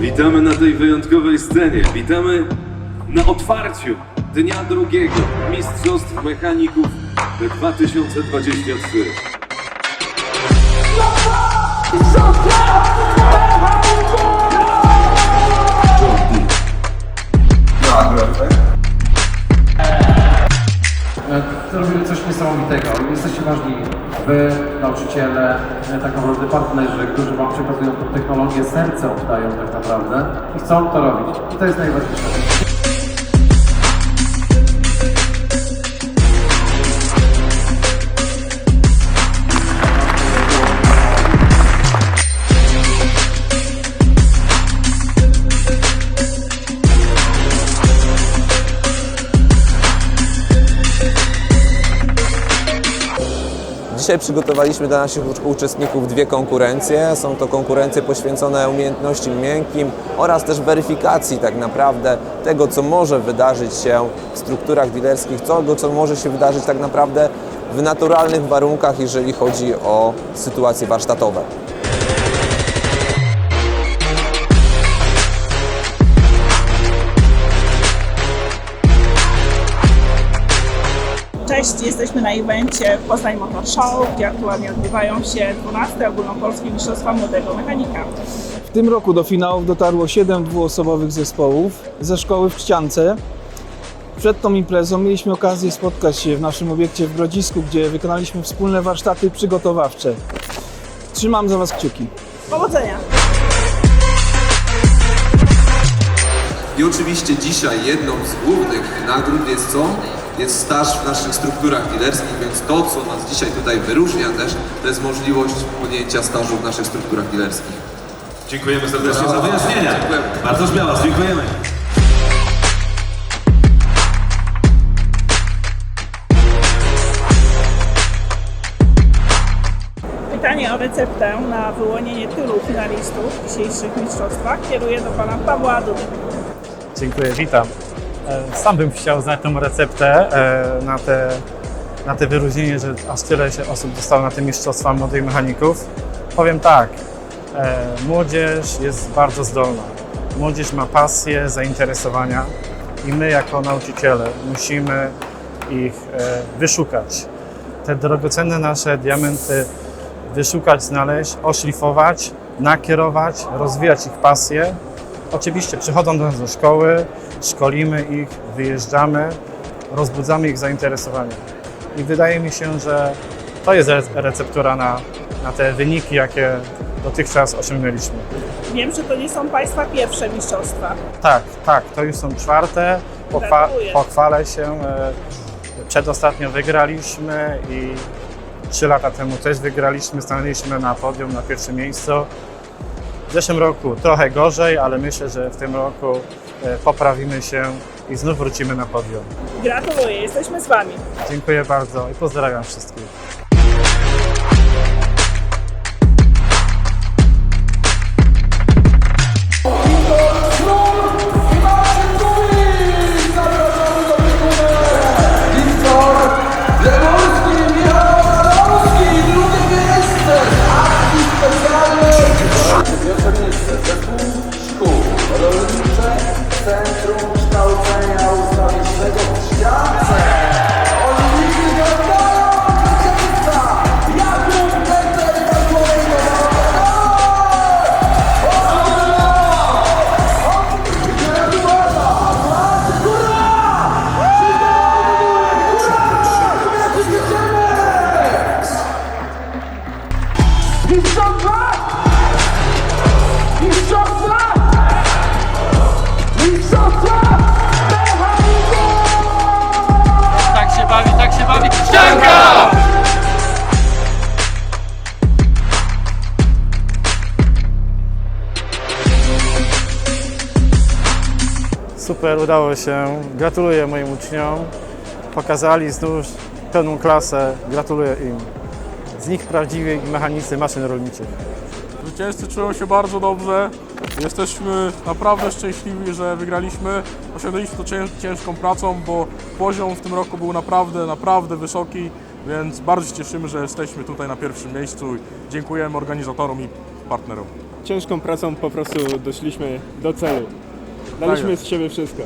Witamy na tej wyjątkowej scenie. Witamy na otwarciu Dnia Drugiego Mistrzostw Mechaników 2023. Zrobimy coś niesamowitego. Jesteście ważni wy, nauczyciele, tak naprawdę partnerzy, którzy wam przekazują tę technologię, serce oddają tak naprawdę i chcą to robić. I to jest najważniejsze. Dzisiaj przygotowaliśmy dla naszych ucz- uczestników dwie konkurencje. Są to konkurencje poświęcone umiejętnościom miękkim oraz też weryfikacji tak naprawdę tego, co może wydarzyć się w strukturach dealerskich, tego, co może się wydarzyć tak naprawdę w naturalnych warunkach, jeżeli chodzi o sytuacje warsztatowe. Cześć, jesteśmy na evencie Poznań Motor Show, gdzie aktualnie odbywają się 12 ogólnopolskie mistrzostwa młodego mechanika. W tym roku do finałów dotarło 7 dwuosobowych zespołów ze szkoły w Czciance. Przed tą imprezą mieliśmy okazję spotkać się w naszym obiekcie w Grodzisku, gdzie wykonaliśmy wspólne warsztaty przygotowawcze. Trzymam za Was kciuki. Powodzenia! I oczywiście dzisiaj jedną z głównych nagród jest co? Jest staż w naszych strukturach dealerskich, więc to, co nas dzisiaj tutaj wyróżnia też, to jest możliwość podjęcia stażu w naszych strukturach dealerskich. Dziękujemy serdecznie za wyjaśnienia. Dziękujemy. Bardzo śmiało, dziękujemy. Pytanie o receptę na wyłonienie tylu finalistów w dzisiejszych mistrzostwach kieruję do pana Pawła Dudy. Dziękuję, witam. E, Sam bym chciał znać tą receptę e, na te, na te wyróżnienie, że aż tyle się osób dostało na te mistrzostwa młodych mechaników. Powiem tak, e, młodzież jest bardzo zdolna. Młodzież ma pasję, zainteresowania i my jako nauczyciele musimy ich wyszukać. Te drogocenne nasze diamenty wyszukać, znaleźć, oszlifować, nakierować, rozwijać ich pasję Oczywiście przychodzą do nas do szkoły, szkolimy ich, wyjeżdżamy, rozbudzamy ich zainteresowanie. I wydaje mi się, że to jest re- receptura na, na te wyniki, jakie dotychczas osiągnęliśmy. Wiem, że to nie są państwa pierwsze mistrzostwa. Tak, tak, to już są czwarte. Pochwa- pochwalę się. e, Przedostatnio wygraliśmy i trzy lata temu też wygraliśmy, stanęliśmy na podium na pierwszym miejscu. W zeszłym roku trochę gorzej, ale myślę, że w tym roku e, poprawimy się i znów wrócimy na podium. Gratuluję, jesteśmy z wami. Dziękuję bardzo i pozdrawiam wszystkich. Super, udało się. Gratuluję moim uczniom. Pokazali znów pełną klasę. Gratuluję im. Z nich prawdziwi mechanicy maszyn rolniczych. Zwycięzcy czują się bardzo dobrze. Jesteśmy naprawdę szczęśliwi, że wygraliśmy. Osiągnęliśmy to cię- ciężką pracą, bo poziom w tym roku był naprawdę, naprawdę wysoki, więc bardzo się cieszymy, że jesteśmy tutaj na pierwszym miejscu. Dziękujemy organizatorom i partnerom. ciężką pracą po prostu doszliśmy do celu. Daliśmy z siebie wszystko.